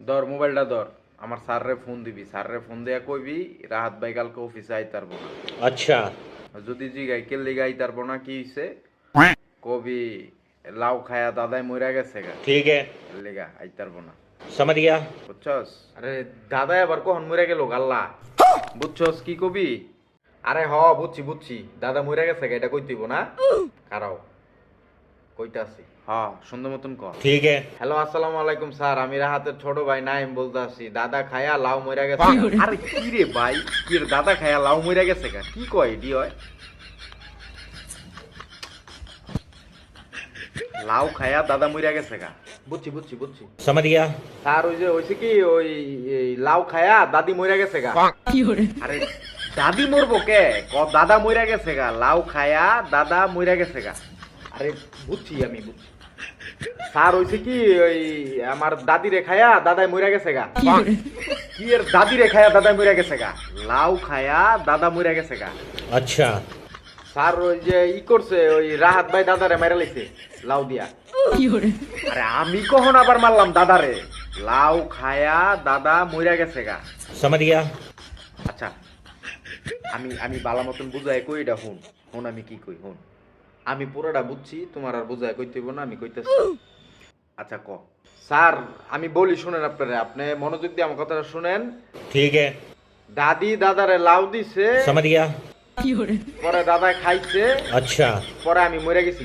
ধর মোবাইলটা ধর। আমার স্যাররে ফোন দিবি। স্যাররে ফোন দিয়া কইবি রাহাত ভাই কালকে অফিসে আইতার না। আচ্ছা। যদি জিগাই কে গাই আইতার না কি হইছে? কবি লাউ খায়া দাদাই মইরা গেছে গা। ঠিক আছে লিগা আইতার না। সমঝ গা বুঝছস? আরে দাদা আবার কখন মইরা গেল গাল্লা? বুঝছস কি কবি? আরে হ বুঝছি বুঝছি। দাদা মইরা গেছে গা এটা কইতিব না? কারাও। হ্যাঁ সুন্দর মতন কর। ঠিক আছে। হ্যালো আসসালামু আলাইকুম স্যার। আমি রাহাতের ছোট ভাই নাইম বলতাছি। দাদা খায়া লাউ মইরা গেছে। আরে কি রে ভাই? কি দাদা খায়া লাউ মইরা গেছে কা কি কয় ডি হয়? লাউ খায়া দাদা মইরা গেছে কা বুঝছি বুঝছি বুঝছি। গিয়া স্যার ওই যে হইছে কি ওই লাউ খায়া দাদি মইরা গেছে কা কি হরে আরে দাদি মরবো কে? দাদা মইরা গেছে গা লাউ খায়া দাদা মইরা গেছে গা আরে বুঝছি আমি বুঝছি। স্যার হইছে কি ওই আমার দাদি রে খায়া দাদাই মরে গেছে গা। কি এর দাদি রে খায়া দাদাই মরে গেছে গা? লাউ খায়া দাদা মরে গেছে গা। আচ্ছা। স্যার ওই যে ই করছে ওই রাহাত ভাই দাদারে মেরে লাইছে লাউ দিয়া। আরে আমি কখন আবার মারলাম দাদারে? লাউ খায়া দাদা মরে গেছে গা। সমঝ আচ্ছা। আমি আমি বালা মতন বুঝাই কই এটা হুন। হুন আমি কি কই হুন। আমি পুরোটা বুঝছি তোমার আর বোঝায় কইতে না আমি কইতেছি। আচ্ছা ক। স্যার আমি বলি শুনেন আপনারা আপনি মনোযোগ দিয়ে আমার কথাটা শুনেন। ঠিক আছে। দাদি দাদারে লাউ দিছে। সমঝ পরে দাদা খাইছে। আচ্ছা। পরে আমি মরে গেছি।